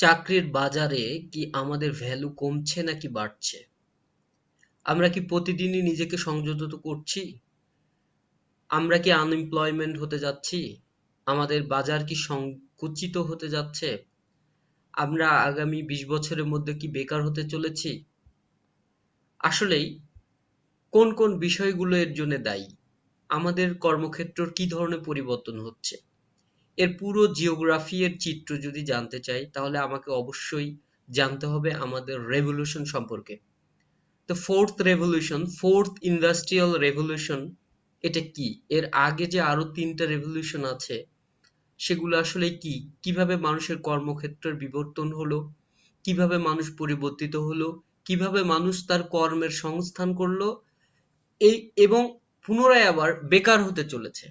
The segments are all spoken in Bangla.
চাকরির বাজারে কি আমাদের ভ্যালু কমছে নাকি বাড়ছে? আমরা কি প্রতিদিনই নিজেকে সংযত করছি? আমরা কি আনএমপ্লয়মেন্ট হতে যাচ্ছি? আমাদের বাজার কি সংকুচিত হতে যাচ্ছে? আমরা আগামী বিশ বছরের মধ্যে কি বেকার হতে চলেছি? আসলেই, কোন কোন বিষয়গুলো এর জন্য দায়ী? আমাদের কর্মক্ষেত্রর কি ধরনের পরিবর্তন হচ্ছে? এর পুরো জিওগ্রাফি এর চিত্র যদি জানতে চাই, তাহলে আমাকে অবশ্যই জানতে হবে আমাদের রেভলিউশন সম্পর্কে। তো fourth revolution fourth industrial revolution এটা কি? এর আগে যে আরও তিনটা রেভলিউশন আছে, সেগুলো আসলে কি? কীভাবে মানুষের কর্মক্ষেত্রের বিবর্তন হলো? কীভাবে মানুষ পরিবর্তিত হলো? কীভাবে মানুষ তার কর্মের সংস্থান করল? এই এবং পুনরায় আবার বেকার হতে চলেছে।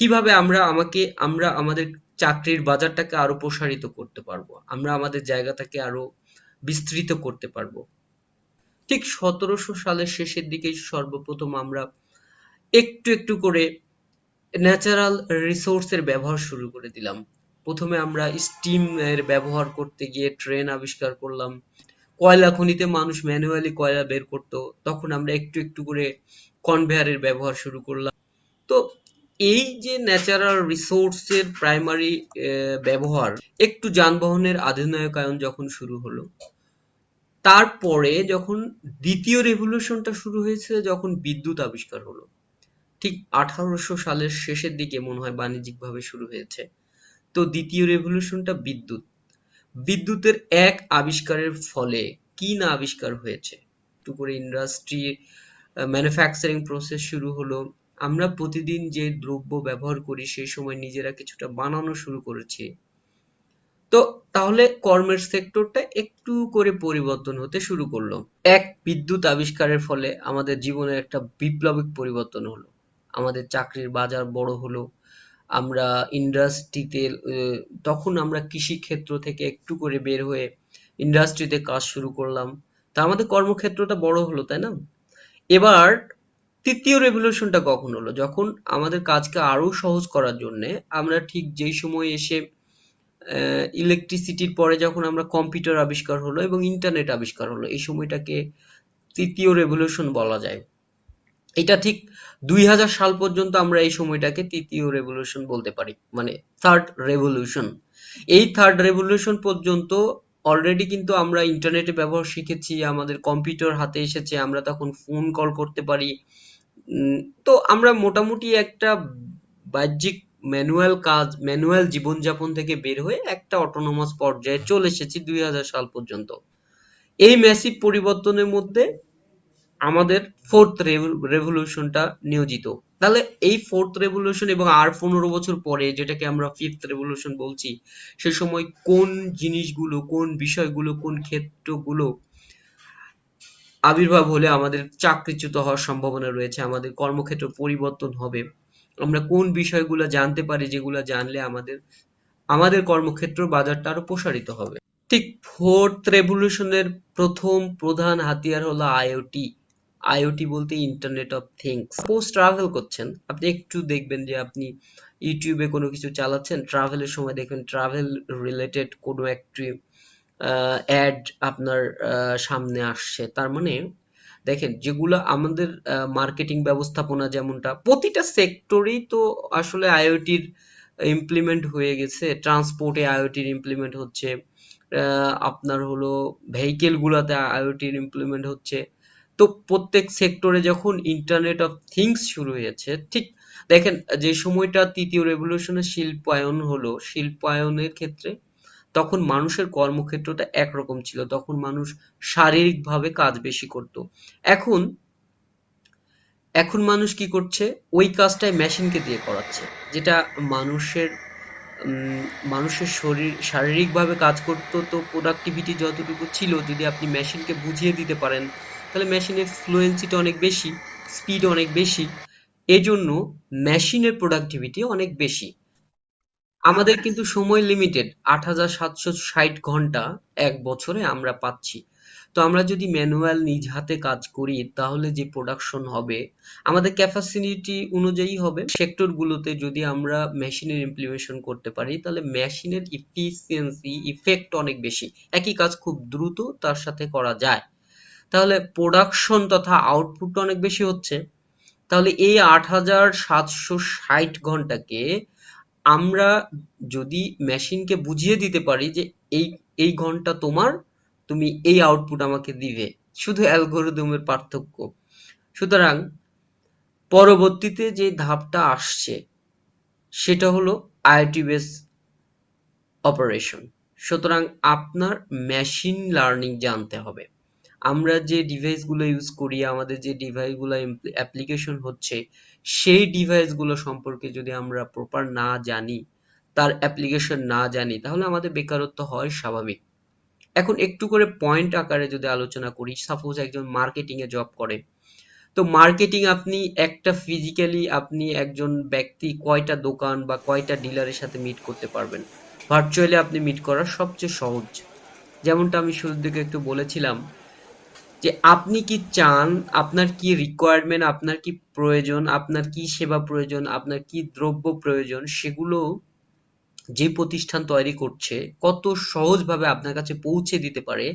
কীভাবে আমরা আমাকে, আমরা আমাদের চাকরির বাজারটাকে আরও প্রসারিত করতে পারব? আমরা আমাদের জায়গাটাকে আরও বিস্তৃত করতে পারব? ঠিক সতেরোশো সালের শেষের দিকে সর্বপ্রথম আমরা একটু একটু করে ন্যাচারাল রিসোর্সের ব্যবহার শুরু করে দিলাম। প্রথমে আমরা স্টিম এর ব্যবহার করতে গিয়ে ট্রেন আবিষ্কার করলাম। কয়লা খনিতে মানুষ ম্যানুয়ালি কয়লা বের করতো। তখন আমরা একটু একটু করে কনভেয়ারের ব্যবহার শুরু করলাম। তো এই যে ন্যাচারাল রিসোর্সের প্রাইমারি ব্যবহার, একটু যানবাহনের আধুনিকায়ন যখন শুরু হলো, তারপরে যখন দ্বিতীয় রেভলিউশনটা শুরু হয়েছে, যখন বিদ্যুৎ আবিষ্কার হলো, ঠিক আঠারোশো সালের শেষের দিকে মনে হয় বাণিজ্যিকভাবে শুরু হয়েছে, তো দ্বিতীয় রেভলিউশনটা বিদ্যুৎ। বিদ্যুতের এক আবিষ্কারের ফলে কি না আবিষ্কার হয়েছে? একটু করে ইন্ডাস্ট্রি ম্যানুফ্যাকচারিং প্রসেস শুরু হলো আমরা প্রতিদিন যে দ্রব্য ব্যবহার করি, সেই সময় নিজেরা কিছুটা বানানো শুরু করেছি। তো তাহলে কর্মের সেক্টরটা একটু করে পরিবর্তন হতে শুরু করল। এক, বিদ্যুৎ আবিষ্কারের ফলে আমাদের জীবনের একটা বিপ্লবিক পরিবর্তন হলো। আমাদের চাকরির বাজার বড় হলো। আমরা ইন্ডাস্ট্রিতে তখন আমরা কৃষি ক্ষেত্র থেকে একটু করে বের হয়ে ইন্ডাস্ট্রিতে কাজ শুরু করলাম। তা আমাদের কর্মক্ষেত্রটা বড় হলো, তাই না? এবার তৃতীয় রেভলিউশনটা কখন হলো? যখন আমাদের কাজকে আরও সহজ করার জন্য আমরা ঠিক যেই সময় এসে ইলেকট্রিসিটির পরে যখন আমরা কম্পিউটার আবিষ্কার হলো এবং ইন্টারনেট আবিষ্কার হলো, এই সময়টাকে তৃতীয় রেভলিউশন বলা যায়। এটা ঠিক দুই হাজার সাল পর্যন্ত আমরা এই সময়টাকে তৃতীয় রেভলিউশন বলতে পারি মানে থার্ড রেভলিউশন এই থার্ড রেভলিউশন পর্যন্ত অলরেডি কিন্তু আমরা ইন্টারনেটে ব্যবহার শিখেছি, আমাদের কম্পিউটার হাতে এসেছে, আমরা তখন ফোন কল করতে পারি তো আমরা মোটামুটি একটা বাহ্যিক ম্যানুয়াল কাজ ম্যানুয়াল জীবনযাপন থেকে বের হয়ে একটা অটোনোমাস পর্যায়ে চলে এসেছি দুই হাজার সাল পর্যন্ত। এই ম্যাসিভ পরিবর্তনের মধ্যে আমাদের ফোর্থ রেভলিউশনটা নিয়োজিত। তাহলে এই ফোর্থ রেভলিউশন এবং আর পনেরো বছর পরে যেটাকে আমরা ফিফথ রেভলিউশন বলছি, সে সময় কোন জিনিসগুলো, কোন বিষয়গুলো, কোন ক্ষেত্রগুলো আবির্ভাব হলে আমাদের চাকরিচ্যুত হওয়ার সম্ভাবনা রয়েছে, আমাদের কর্মক্ষেত্র পরিবর্তন হবে। আমরা কোন বিষয়গুলো জানতে পারি যেগুলো জানলে আমাদের আমাদের কর্মক্ষেত্র বাজারটা আরও প্রসারিত হবে? ঠিক ফোর্থ রেভলিউশনের প্রথম প্রধান হাতিয়ার হলো আইওটি। আইওটি বলতে internet of things. Suppose travel করছেন। আপনি একটু দেখবেন যে আপনি ইউটিউবে কোনো কিছু চালাচ্ছেন, ট্রাভেলের সময় দেখবেন ট্রাভেল রিলেটেড কোনো একটি অ্যাড আপনার সামনে আসছে। তার মানে দেখেন, যেগুলো আমাদের মার্কেটিং ব্যবস্থাপনা যেমনটা, প্রতিটা সেক্টরেই তো আসলে আইওটির ইমপ্লিমেন্ট হয়ে গেছে। ট্রান্সপোর্টে আইওটির ইমপ্লিমেন্ট হচ্ছে আপনার হলো ভেহিকেল গুলাতে আইওটির ইমপ্লিমেন্ট হচ্ছে। তো প্রত্যেক সেক্টরে যখন ইন্টারনেট অফ থিংস শুরু হয়েছে, ঠিক দেখেন, যে সময়টা তৃতীয় রেভলিউশনের শিল্পায়ন হলো, শিল্পায়নের ক্ষেত্রে তখন মানুষের কর্মক্ষেত্রটা একরকম ছিল। তখন মানুষ শারীরিকভাবে কাজ বেশি করত। এখন এখন মানুষ কি করছে? ওই কাজটাই মেশিনকে দিয়ে করাচ্ছে, যেটা মানুষের মানুষের শরীর, শারীরিকভাবে কাজ করতো তো প্রোডাক্টিভিটি যতটুকু ছিল, যদি আপনি মেশিনকে বুঝিয়ে দিতে পারেন, তাহলে মেশিনের ফ্লুয়েন্সিটা অনেক বেশি স্পিড অনেক বেশি। এজন্য মেশিনের প্রোডাক্টিভিটি অনেক বেশি। আমাদের কিন্তু সময় লিমিটেড আট হাজার সাতশো ষাট ঘণ্টা এক বছরে আমরা পাচ্ছি। তো আমরা যদি ম্যানুয়াল নিজ হাতে কাজ করি, তাহলে যে প্রোডাকশন হবে, আমাদের ক্যাপাসিটি অনুযায়ী হবে। সেক্টর গুলোতে যদি আমরা মেশিনের ইমপ্লিমেন্টেশন করতে পারি, তাহলে মেশিনের ইফিসিয়েন্সি ইফেক্ট অনেক বেশি। একই কাজ খুব দ্রুত তার সাথে করা যায়। তাহলে প্রোডাকশন তথা আউটপুট অনেক বেশি হচ্ছে। তাহলে এই আট হাজার সাতশো ষাট ঘন্টাকে আমরা যদি মেশিনকে বুঝিয়ে দিতে পারি যে এই এই ঘণ্টা তোমার, তুমি এই আউটপুট আমাকে দিবে। শুধু অ্যালগোরিদমের পার্থক্য। সুতরাং পরবর্তীতে যে ধাপটা আসছে, সেটা হলো আইওটি বেস অপারেশন সুতরাং আপনার মেশিন লার্নিং জানতে হবে। আমরা যে ডিভাইসগুলো ইউজ করি, আমাদের যে ডিভাইসগুলো অ্যাপ্লিকেশন হচ্ছে সেই ডিভাইসগুলো সম্পর্কে যদি আমরা প্রপার না জানি, তার অ্যাপ্লিকেশন না জানি, তাহলে আমাদের বেকারত্ব হয় স্বাভাবিক। এখন একটু করে পয়েন্ট আকারে যদি আলোচনা করি সাপোজ একজন মার্কেটিং এ জব করে, তো মার্কেটিং আপনি একটা ফিজিক্যালি আপনি একজন ব্যক্তি কয়টা দোকান বা কয়টা ডিলারের সাথে মিট করতে পারবেন? ভার্চুয়ালি আপনি মিট করা সবচেয়ে সহজ। যেমনটা আমি শুরুর দিকে একটু বলেছিলাম যে আপনি কি চান, আপনার কি রিকোয়ারমেন্ট আপনার কি প্রয়োজন, আপনার কি সেবা প্রয়োজন, আপনার কি দ্রব্য প্রয়োজন, সেগুলো যে প্রতিষ্ঠান তৈরি করছে, কত সহজভাবে আপনার কাছে পৌঁছে দিতে পারে,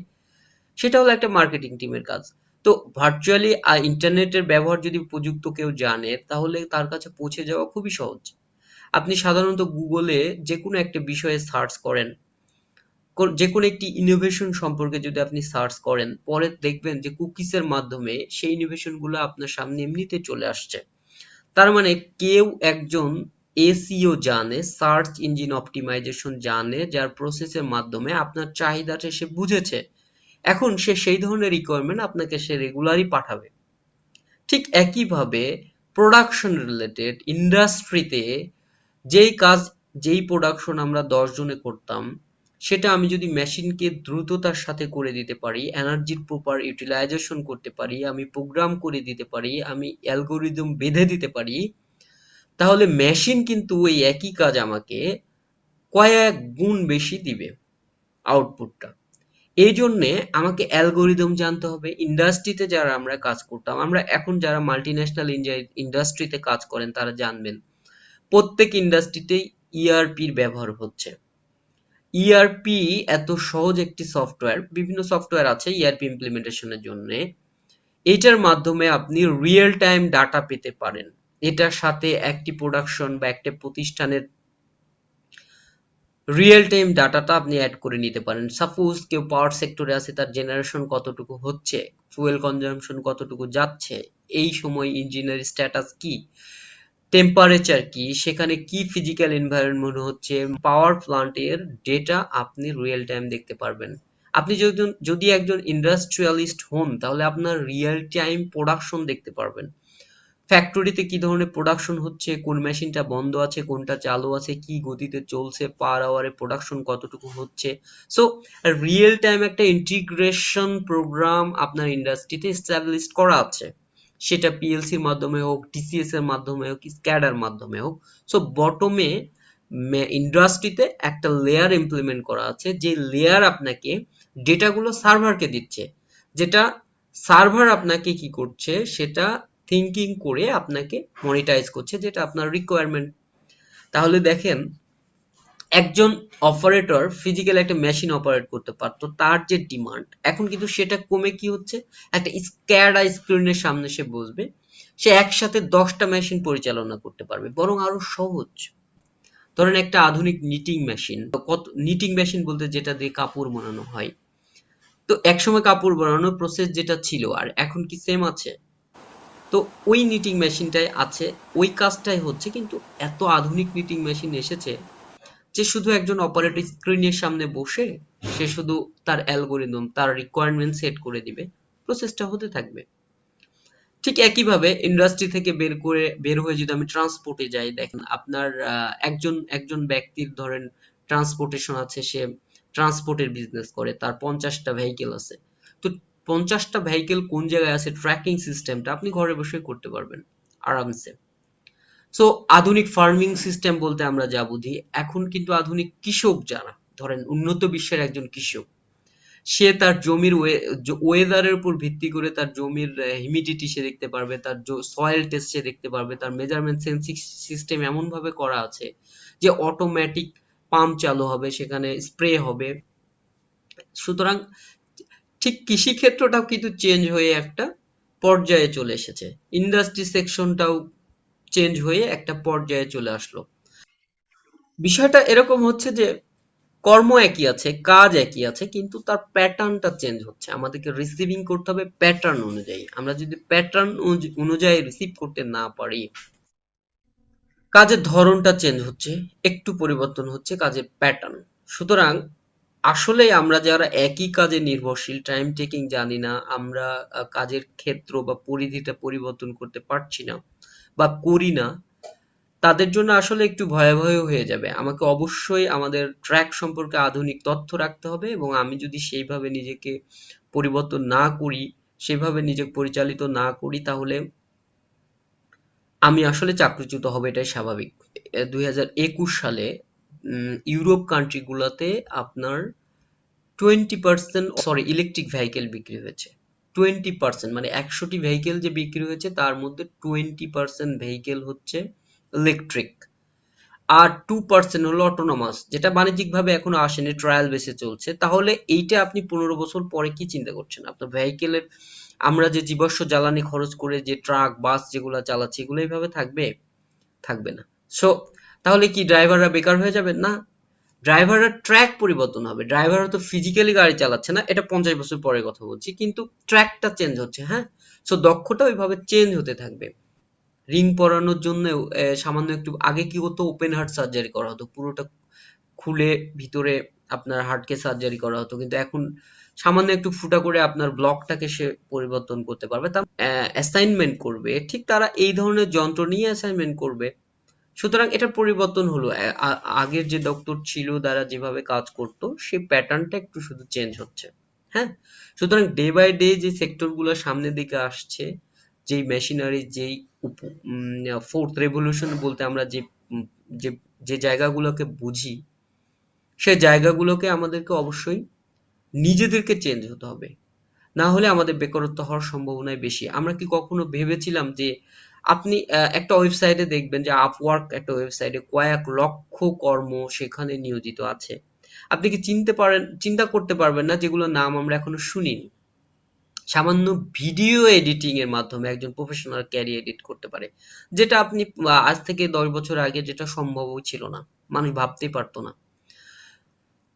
সেটা হলো একটা মার্কেটিং টিমের কাজ। তো ভার্চুয়ালি ইন্টারনেটের ব্যবহার যদি উপযুক্ত কেউ জানে, তাহলে তার কাছে পৌঁছে যাওয়া খুবই সহজ। আপনি সাধারণত গুগলে যে কোনো একটা বিষয়ে সার্চ করেন যে কোনো একটি ইনোভেশন সম্পর্কে যদি আপনি সার্চ করেন, পরে দেখবেন যে কুকিজের মাধ্যমে সেই ইনোভেশনগুলো আপনার সামনে এমনিতে চলে আসছে। তার মানে কেউ একজন এসিও জানে সার্চ ইঞ্জিন অপটিমাইজেশন জানে, যার প্রসেসের মাধ্যমে আপনার চাহিদাটা সে বুঝেছে। এখন সে সেই ধরনের রিকোয়ারমেন্ট আপনাকে সে রেগুলারই পাঠাবে। ঠিক একইভাবে প্রোডাকশন রিলেটেড ইন্ডাস্ট্রিতে যেই কাজ, যেই প্রোডাকশন আমরা দশ জনে করতাম সেটা আমি যদি মেশিনকে দ্রুততার সাথে করে দিতে পারি এনার্জির প্রপার ইউটিলাইজেশন করতে পারি, আমি প্রোগ্রাম করে দিতে পারি, আমি অ্যালগোরিদম বেঁধে দিতে পারি, তাহলে মেশিন কিন্তু ওই একই কাজ আমাকে কয়েক গুণ বেশি দিবে আউটপুটটা এই জন্যে আমাকে অ্যালগোরিদম জানতে হবে। ইন্ডাস্ট্রিতে যারা আমরা কাজ করতাম, আমরা এখন যারা মাল্টি ন্যাশনাল ইন্ডাস্ট্রিতে কাজ করেন, তারা জানবেন, প্রত্যেক ইন্ডাস্ট্রিতেই ইআরপির ব্যবহার হচ্ছে। ইআরপি এত সহজ একটি সফটওয়্যার বিভিন্ন সফটওয়্যার আছে ইআরপি ইমপ্লিমেন্টেশনের জন্য। এটার মাধ্যমে আপনি রিয়েল টাইম ডাটা পেতে পারেন। এটার সাথে একটি প্রোডাকশন বা একটা প্রতিষ্ঠানের রিয়েল টাইম ডাটাটা আপনি অ্যাড করে নিতে পারেন। সাপোজ কেউ পাওয়ার সেক্টরে আছে, তার জেনারেশন কতটুকু হচ্ছে ফুয়েল কনজাম্পশন কতটুকু যাচ্ছে, এই সময় ইঞ্জিনের স্ট্যাটাস কি? টেম্পারেচার কি? সেখানে কি ফিজিক্যাল এনভায়রনমেন্ট হচ্ছে? পাওয়ার প্লান্টের ডেটা আপনি রিয়েল টাইম দেখতে পারবেন। আপনি যদি যদি একজন ইন্ডাস্ট্রিয়ালিস্ট হন, তাহলে আপনার রিয়েল টাইম প্রোডাকশন দেখতে পারবেন। ফ্যাক্টরিতে কি ধরনের প্রোডাকশন হচ্ছে? কোন মেশিনটা বন্ধ আছে? কোনটা চালু আছে? কি গতিতে চলছে? পার আওয়ারে প্রোডাকশন কতটুকু হচ্ছে? সো রিয়েল টাইম একটা ইন্টিগ্রেশন প্রোগ্রাম আপনার ইন্ডাস্ট্রিতে এস্টাবলিশ করা আছে। সেটা পিএলসির মাধ্যমে হোক টিসিএস এর মাধ্যমে হোক স্ক্যাডার মাধ্যমে হোক। সো বটমে ইন্ডাস্ট্রিতে একটা লেয়ার ইমপ্লিমেন্ট করা আছে, যে লেয়ার আপনাকে ডেটাগুলো সার্ভারকে দিচ্ছে। যেটা সার্ভার আপনাকে কি করছে? সেটা থিঙ্কিং করে আপনাকে মনিটাইজ করছে, যেটা আপনার রিকোয়ারমেন্ট তাহলে দেখেন একজন অপারেটর ফিজিক্যাল একটা মেশিন অপারেট করতে পারতো, তার যে ডিমান্ড এখন কিন্তু সেটা কমে কি হচ্ছে? একটা স্ক্যাডা স্ক্রিনের সামনে সে বসবে, সে একসাথে দশটা মেশিন পরিচালনা করতে পারবে, বরং আরও সহজ। ধরেন একটা আধুনিক নিটিং মেশিন কত নিটিং মেশিন বলতে যেটা দিয়ে কাপড় বানানো হয়। তো একসময় কাপড় বানানোর প্রসেস যেটা ছিল, আর এখন কি সেম আছে? তো ওই নিটিং মেশিনটাই আছে, ওই কাজটাই হচ্ছে, কিন্তু এত আধুনিক নিটিং মেশিন এসেছে যে শুধু একজন অপারেটর স্ক্রিনের সামনে বসে, সে শুধু তার অ্যালগোরিদম তার রিকোয়ারমেন্ট সেট করে দিবে প্রসেসটা হতে থাকবে। ঠিক একইভাবে ইন্ডাস্ট্রি থেকে বের করে, বের হয়ে যদি আমি ট্রান্সপোর্টে যাই, দেখেন আপনার একজন একজন ব্যক্তির ধরেন ট্রান্সপোর্টেশন আছে, সে ট্রান্সপোর্টের বিজনেস করে, তার পঞ্চাশটা ভেহিকেল আছে। তো পঞ্চাশটা ভেহিকেল কোন জায়গায় আছে? ট্র্যাকিং সিস্টেমটা আপনি ঘরে বসে করতে পারবেন, আরামসে। সো আধুনিক ফার্মিং সিস্টেম বলতে আমরা যা বুঝি, এখন কিন্তু আধুনিক কৃষক যারা, ধরেন উন্নত বিশ্বের একজন কৃষক, সে তার জমির ওয়েদারের উপর ভিত্তি করে তার জমির হিউমিডিটি সে দেখতে পারবে, তার সয়েল টেস্ট সে দেখতে পারবে, তার মেজারমেন্ট সেন্সিং সিস্টেম এমন ভাবে করা আছে যে অটোমেটিক পাম্প চালু হবে, সেখানে স্প্রে হবে। সুতরাং ঠিক কৃষি ক্ষেত্রটাও কিন্তু চেঞ্জ হয়ে একটা পর্যায়ে চলে এসেছে। ইন্ডাস্ট্রি সেকশনটাও চেঞ্জ হয়ে একটা পর্যায়ে চলে আসলো। বিষয়টা এরকম হচ্ছে যে, কর্ম একই আছে, কাজ একই আছে, কিন্তু তার প্যাটার্নটা চেঞ্জ হচ্ছে। আমাদেরকে রিসিভিং করতে হবে প্যাটার্ন অনুযায়ী। আমরা যদি প্যাটার্ন অনুযায়ী রিসিভ করতে না পারি, কাজের ধরনটা চেঞ্জ হচ্ছে, একটু পরিবর্তন হচ্ছে কাজের প্যাটার্ন সুতরাং, আসলে আমরা যারা একই কাজে নির্ভরশীল টাইম টেকিং জানি না, আমরা কাজের ক্ষেত্র বা পরিধিটা পরিবর্তন করতে পারছি না বা করি না, তাদের জন্য আসলে একটু ভয়াবহ হয়ে যাবে। আমাকে অবশ্যই আমাদের ট্র্যাক সম্পর্কে আধুনিক তথ্য রাখতে হবে এবং আমি যদি সেইভাবে নিজেকে পরিবর্তন না করি, সেভাবে নিজেকে পরিচালিত না করি, তাহলে আমি আসলে চাকরিচ্যুত হবে, এটাই স্বাভাবিক। দুই হাজার একুশ সালে ইউরোপ কান্ট্রিগুলোতে আপনার twenty percent sorry electric vehicle বিক্রি হয়েছে। টোয়েন্টি পার্সেন্ট মানে একশোটি ভেহিকেল যে বিক্রি হয়েছে, তার মধ্যে টোয়েন্টি পার্সেন্ট ভেহিকেল হচ্ছে ইলেকট্রিক আর টু পার্সেন্ট হলো অটোনমাস যেটা বাণিজ্যিকভাবে এখনও আসেনি ট্রায়াল বেসে চলছে। তাহলে এইটা আপনি পনেরো বছর পরে কি চিন্তা করছেন? আপনার ভেহিকেলের আমরা যে জীবাশ্ম জ্বালানি খরচ করে যে ট্রাক বাস যেগুলো চালাচ্ছি, এগুলো এইভাবে থাকবে? থাকবে না। সো তাহলে কি ড্রাইভাররা বেকার হয়ে যাবে না ড্রাইভাররা ট্র্যাক পরিবর্তন হবে। ড্রাইভাররা তো ফিজিক্যালি গাড়ি চালাচ্ছে না, এটা পঞ্চাশ বছর পরে কথা বলছি, কিন্তু ট্র্যাকটা চেঞ্জ হচ্ছে হ্যাঁ? সো দক্ষতা ওইভাবে চেঞ্জ হতে থাকবে। রিং পরানোর জন্য সামান্য একটু আগে কি হতো ওপেন হার্ট সার্জারি করা হতো, পুরোটা খুলে ভিতরে আপনার হার্টকে সার্জারি করা হতো, কিন্তু এখন সামান্য একটু ফুটা করে আপনার ব্লকটাকে সে পরিবর্তন করতে পারবে। তা অ্যাসাইনমেন্ট করবে, ঠিক তারা এই ধরনের যন্ত্র নিয়ে অ্যাসাইনমেন্ট করবে। সুতরাং এটার পরিবর্তন হলো আগের যে ডক্টর ছিল তারা যেভাবে কাজ করত, সেই প্যাটার্নটা একটু শুধু চেঞ্জ হচ্ছে। হ্যাঁ? সুতরাং ডে বাই ডে যে সেক্টরগুলো সামনের দিকে আসছে, যেই মেশিনারি যেই ফোর্থ রেভলিউশন বলতে আমরা যে যে জায়গাগুলোকে বুঝি, সেই জায়গাগুলোকে আমাদেরকে অবশ্যই নিজেদেরকে চেঞ্জ হতে হবে। না হলে আমাদের বেকারত্ব হওয়ার সম্ভাবনাই বেশি। আমরা কি কখনো ভেবেছিলাম যে আপনি একটা ওয়েবসাইটে দেখবেন যে আপওয়ার্ক একটা ওয়েবসাইটে কয়েক লক্ষ কর্ম সেখানে নিয়োজিত আছে। আপনি কি চিনতে পারেন, চিন্তা করতে পারবেন না, যেগুলোর নাম আমরা এখনও শুনিনি। সামান্য ভিডিও এডিটিং এর মাধ্যমে একজন প্রফেশনাল ক্যারিয়ার এডিট করতে পারে, যেটা আপনি আজ থেকে দশ বছর আগে যেটা সম্ভবও ছিল না। মানুষ ভাবতেই পারতো না।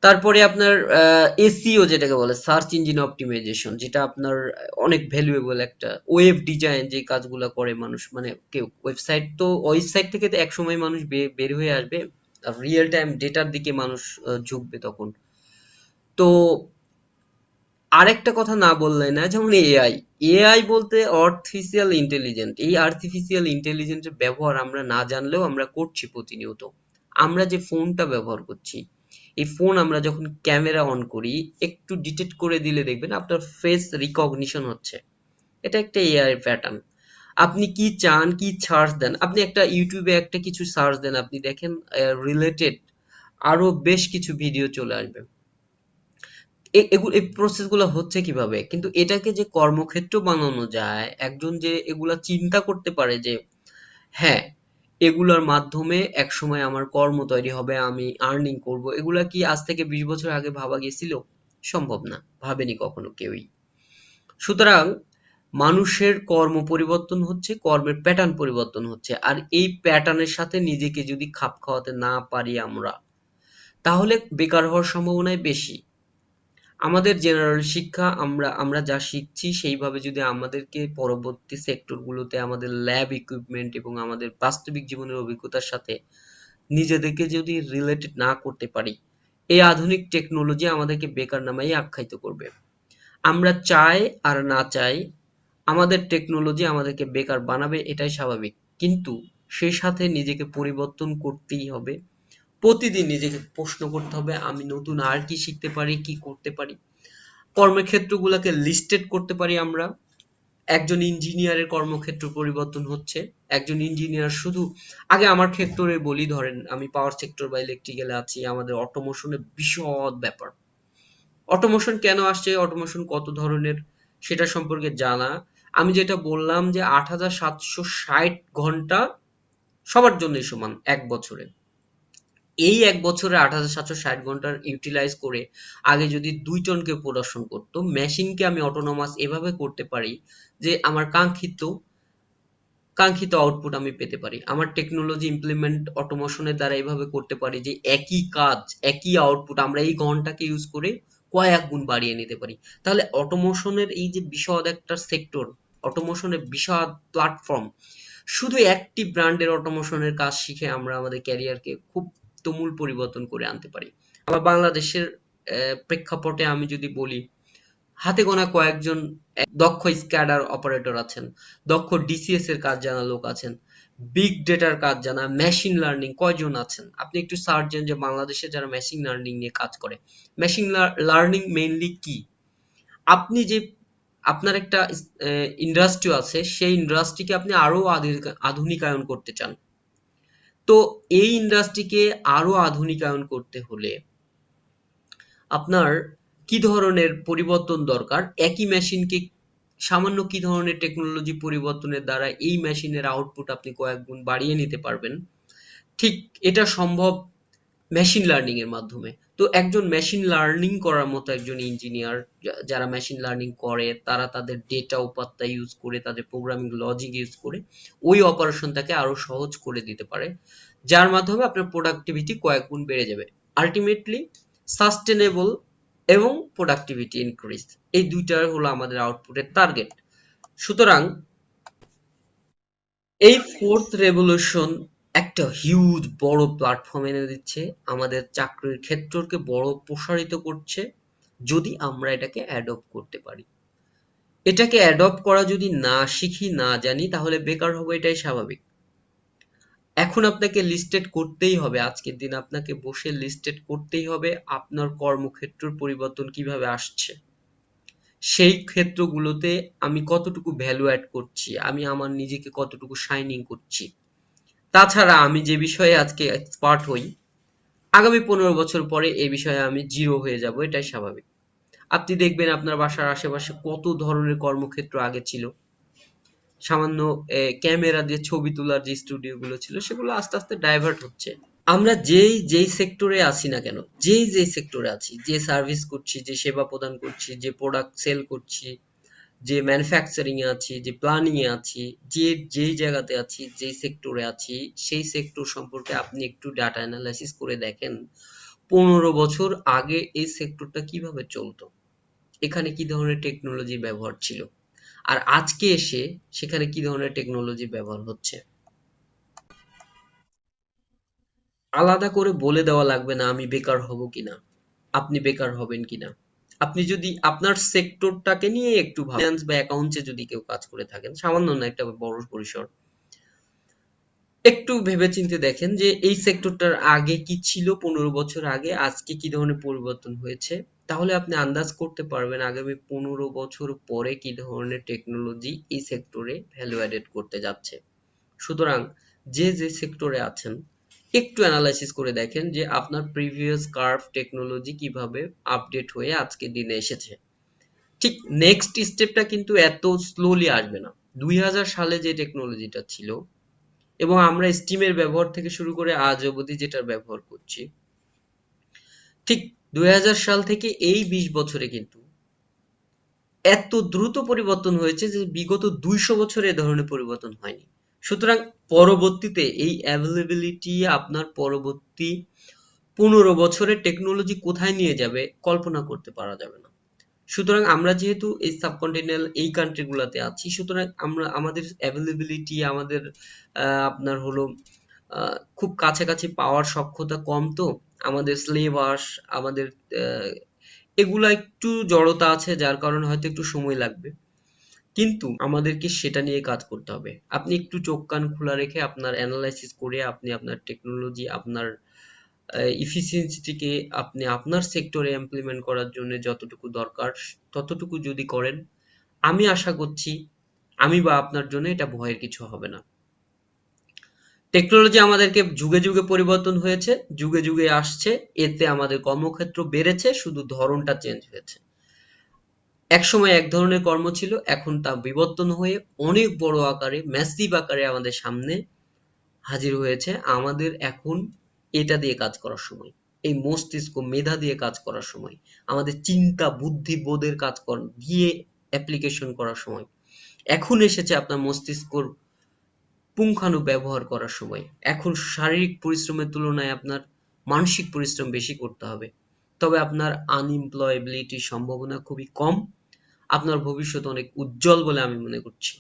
তারপরে আপনার এসিও যেটাকে বলে, সার্চ ইঞ্জিন অপটিমাইজেশন, যেটা আপনার অনেক ভ্যালুয়েবল একটা ওয়েব ডিজাইন যে কাজগুলো করে মানুষ মানে কেউ, ওয়েবসাইট তো, ওয়েবসাইট থেকে তো এক সময় মানুষ বের হয়ে আসবে, আর রিয়েল টাইম ডেটার দিকে মানুষ ঝুঁকবে তখন। তো আরেকটা কথা না বললে না, যেমন এআই এআই বলতে আর্টিফিশিয়াল ইন্টেলিজেন্ট এই আর্টিফিশিয়াল ইন্টেলিজেন্টের ব্যবহার আমরা না জানলেও আমরা করছি প্রতিনিয়ত। আমরা যে ফোনটা ব্যবহার করছি এই ফোন আমরা যখন ক্যামেরা অন করি, একটু ডিটেক্ট করে দিলে দেখবেন আপনার ফেস রিকগনিশন হচ্ছে। এটা একটা এআই প্যাটার্ন আপনি কি চান, কি সার্চ দেন? আপনি একটা ইউটিউবে একটা কিছু সার্চ দেন, আপনি দেখেন রিলেটেড আরও বেশ কিছু ভিডিও চলে আসবে। এগুলো এই প্রসেসগুলো হচ্ছে কীভাবে? কিন্তু এটাকে যে কর্মক্ষেত্র বানানো যায়, একজন যে এগুলা চিন্তা করতে পারে যে হ্যাঁ এগুলোর মাধ্যমে একসময় আমার কর্ম তৈরি হবে, আমি আর্নিং করব। এগুলা কি আজ থেকে বিশ বছর আগে ভাবা গেছিল? সম্ভব না, ভাবেনি কখনো কেউই। সুতরাং মানুষের কর্ম পরিবর্তন হচ্ছে, কর্মের প্যাটার্ন পরিবর্তন হচ্ছে। আর এই প্যাটার্নের সাথে নিজেকে যদি খাপ খাওয়াতে না পারি আমরা, তাহলে বেকার হওয়ার সম্ভাবনাই বেশি। আমাদের জেনারেল শিক্ষা, আমরা আমরা যা শিখছি সেইভাবে যদি আমাদেরকে পরবর্তী সেক্টরগুলোতে আমাদের ল্যাব ইকুইপমেন্ট এবং আমাদের বাস্তবিক জীবনের অভিজ্ঞতার সাথে নিজেদেরকে যদি রিলেটেড না করতে পারি, এই আধুনিক টেকনোলজি আমাদেরকে বেকার নামাই আখ্যায়িত করবে। আমরা চাই আর না চাই আমাদের টেকনোলজি আমাদেরকে বেকার বানাবে, এটাই স্বাভাবিক। কিন্তু সেই সাথে নিজেকে পরিবর্তন করতেই হবে। প্রতিদিন নিজেকে প্রশ্ন করতে হবে, আমি নতুন আর কি শিখতে পারি, কি করতে পারি? কর্মক্ষেত্রগুলোকে লিস্টেড করতে পারি আমরা। একজন ইঞ্জিনিয়ারের কর্মক্ষেত্র পরিবর্তন হচ্ছে। একজন ইঞ্জিনিয়ার শুধু, আগে আমার ক্ষেত্রে বলি, ধরেন আমি পাওয়ার সেক্টর বা ইলেকট্রিক্যালে আছি, আমাদের অটোমোশনে বিশদ ব্যাপার। অটোমোশন কেন আসছে? অটোমোশন কত ধরনের? সেটা সম্পর্কে জানা। আমি যেটা বললাম যে আট হাজার সাতশো ষাট ঘণ্টা সবার জন্যই সমান, এক বছরে। এই এক বছরে আট হাজার সাতশো ষাট ঘণ্টার ইউটিলাইজ করে আগে যদি দুই টনকে প্রদর্শন করতো মেশিনকে আমি অটোনোমাস এভাবে করতে পারি যে আমার কাঙ্ক্ষিত কাঙ্ক্ষিত আউটপুট আমি পেতে পারি। আমার টেকনোলজি ইমপ্লিমেন্ট অটোমেশনের দ্বারা এইভাবে করতে পারি যে একই কাজ, একই আউটপুট আমরা এই ঘন্টাকে ইউজ করে কয়েক গুণ বাড়িয়ে নিতে পারি। তাহলে অটোমোশনের এই যে বিশদ একটা সেক্টর অটোমোশনের বিশদ প্ল্যাটফর্ম শুধু একটি ব্র্যান্ডের অটোমোশনের কাজ শিখে আমরা আমাদের ক্যারিয়ারকে খুব তুমুল পরিবর্তন করে আনতে পারি। আবার বাংলাদেশের প্রেক্ষাপটে আমি যদি বলি, হাতে গোনা কয়েকজন দক্ষ স্ক্যাডার অপারেটর আছেন, দক্ষ ডিসিএস এর কাজ জানা লোক আছেন, বিগ ডেটার কাজ জানা মেশিন লার্নিং কয়জন আছেন? আপনি একটু সার্চ যে বাংলাদেশে যারা মেশিন লার্নিং নিয়ে কাজ করে, মেশিন লার্নিং মেইনলি কি? আপনি যে, আপনার একটা ইন্ডাস্ট্রি আছে, সেই ইন্ডাস্ট্রিকে আপনি আরও আধুনিকায়ন করতে চান। তো এই ইন্ডাস্ট্রিকে আরও আধুনিকায়ন করতে হলে আপনার কি ধরনের পরিবর্তন দরকার? একই মেশিনকে সামান্য কি ধরনের টেকনোলজি পরিবর্তনের দ্বারা এই মেশিনের আউটপুট আপনি কয়েক গুণ বাড়িয়ে নিতে পারবেন? ঠিক এটা সম্ভব মেশিন লার্নিং এর মাধ্যমে। তো একজন মেশিন লার্নিং করার মতো একজন ইঞ্জিনিয়ার যারা মেশিন লার্নিং করে, তারা তাদের ডেটা উপাত্তা ইউজ করে, তাদের প্রোগ্রামিং লজিক ইউজ করে, ওই অপারেশনটাকে আরও সহজ করে দিতে পারে। যার মাধ্যমে আপনার প্রোডাক্টিভিটি কয়েক গুণ বেড়ে যাবে। আলটিমেটলি সাস্টেনেবল এবং প্রোডাক্টিভিটি ইনক্রিজ এই দুইটা হলো আমাদের আউটপুটের টার্গেট সুতরাং, এই ফোর্থ রেভলিউশন একটা হিউজ বড় প্ল্যাটফর্ম এনে দিচ্ছে। আমাদের চাকরির ক্ষেত্রকে বড় প্রসারিত করছে যদি আমরা এটাকে অ্যাডপ্ট করতে পারি। এটাকে অ্যাডপ্ট করা যদি না শিখি, না জানি, তাহলে বেকার হব এটাই স্বাভাবিক। এখন আপনাকে লিস্টেড করতেই হবে। আজকের দিন আপনাকে বসে লিস্টেড করতেই হবে আপনার কর্মক্ষেত্রের পরিবর্তন কীভাবে আসছে। সেই ক্ষেত্রগুলোতে আমি কতটুকু ভ্যালু অ্যাড করছি, আমি আমার নিজেকে কতটুকু শাইনিং করছি। তাছাড়া আমি যে বিষয়ে আজকে এক্সপার্ট হই, আগামী পনেরো বছর পরে এই বিষয়ে আমি জিরো হয়ে যাব, এটাই স্বাভাবিক। আপনি দেখবেন আপনার বাসার আশেপাশে কত ধরনের কর্মক্ষেত্র আগে ছিল। সামান্য ক্যামেরা দিয়ে ছবি তোলার যে স্টুডিওগুলো ছিল, সেগুলো আস্তে আস্তে ডাইভার্ট হচ্ছে। আমরা যেই যেই সেক্টরে আছি না কেন, যেই যেই সেক্টরে আছি, যে সার্ভিস করছি, যে সেবা প্রদান করছি, যে প্রোডাক্ট সেল করছি যে ম্যানুফ্যাকচারিং এ আছি, যে প্ল্যানিং এ আছি, যে, যেই জায়গাতে আছি, যেই সেক্টরে আছি, সেই সেক্টর সম্পর্কে আপনি একটু ডাটা অ্যানালাইসিস করে দেখেন। পনেরো বছর আগে এই সেক্টরটা কীভাবে চলতো? এখানে কি ধরনের টেকনোলজি ব্যবহার ছিল? আর আজকে এসে সেখানে কি ধরনের টেকনোলজি ব্যবহার হচ্ছে? আলাদা করে বলে দেওয়া লাগবে না আমি বেকার হব কিনা, আপনি বেকার হবেন কিনা। আপনি যদি আপনার সেক্টরটাকে নিয়ে একটু ফাইন্যান্স বা অ্যাকাউন্টসে যদি কেউ কাজ করে থাকেন, সামান্য না, একটা বড় পরিসর। একটু ভেবেচিন্তে দেখেন যে এই সেক্টরটার আগে কি ছিল পনেরো বছর আগে, আজকে কি ধরনের পরিবর্তন হয়েছে? তাহলে আপনি আন্দাজ করতে পারবেন আগামী পনেরো বছর পরে কি ধরনের টেকনোলজি এই সেক্টরে ভ্যালু অ্যাডেড করতে যাচ্ছে। সুতরাং যে যে সেক্টরে আছেন একটু অ্যানালাইসিস করে দেখেন যে আপনার প্রিভিয়াস কার্ভ টেকনোলজি কীভাবে আপডেট হয়ে আজকে দিনে এসেছে। ঠিক নেক্সট স্টেপটা কিন্তু এত স্লোলি আসবে না। দুই সালে যে টেকনোলজিটা ছিল এবং আমরা স্টিমের ব্যবহার থেকে শুরু করে আজ অবধি যেটার ব্যবহার করছি, ঠিক দুই হাজার সাল থেকে এই বিশ বছরে কিন্তু এত দ্রুত পরিবর্তন হয়েছে যে বিগত দুইশো বছরে এ ধরনের পরিবর্তন হয়নি। সুতরাং পরবর্তীতে এই অ্যাভেলেবিলিটি আপনার পরবর্তী পনেরো বছরের টেকনোলজি কোথায় নিয়ে যাবে কল্পনা করতে পারা যাবে না। সুতরাং আমরা যেহেতু এই সাবকন্টিনেন্টাল এই কান্ট্রি গুলাতে আছি, সুতরাং আমরা, আমাদের অ্যাভেলেবিলিটি আমাদের আপনার হলো খুব কাছাকাছি পাওয়ার সক্ষমতা কম তো, আমাদের সিলেবাস আমাদের এগুলা একটু জড়তা আছে, যার কারণে হয়তো একটু সময় লাগবে। কিন্তু আমাদেরকে সেটা নিয়ে কাজ করতে হবে। আপনি একটু চোখ কান খোলা রেখে আপনার অ্যানালাইসিস করে আপনি আপনার টেকনোলজি আপনার ইফিসিয়েন্সিটিকে আপনি আপনার সেক্টরে ইমপ্লিমেন্ট করার জন্য যতটুকু দরকার, ততটুকু যদি করেন, আমি আশা করছি আমি বা আপনার জন্য এটা ভয়ের কিছু হবে না। টেকনোলজি আমাদেরকে যুগে যুগে পরিবর্তন হয়েছে, যুগে যুগে আসছে, এতে আমাদের কর্মক্ষেত্র বেড়েছে, শুধু ধরনটা চেঞ্জ হয়েছে। একসময় এক ধরনের কর্ম ছিল, এখন তা বিবর্তন হয়ে অনেক বড় আকারে ম্যাসিভ আকারে আমাদের সামনে হাজির হয়েছে। আমাদের এখন এটা দিয়ে কাজ করার সময়, এই মস্তিষ্ক মেধা দিয়ে কাজ করার সময়, আমাদের চিন্তা, বুদ্ধি, বোধের কাজ দিয়ে অ্যাপ্লিকেশন করার সময়। এখন এসেছে আপনার মস্তিষ্কর পুঙ্খানু ব্যবহার করার সময়। এখন শারীরিক পরিশ্রমের তুলনায় আপনার মানসিক পরিশ্রম বেশি করতে হবে। তবে আপনার আনএমপ্লয়াবিলিটির সম্ভাবনা খুবই কম। আপনার ভবিষ্যৎ অনেক উজ্জ্বল বলে আমি মনে করছি।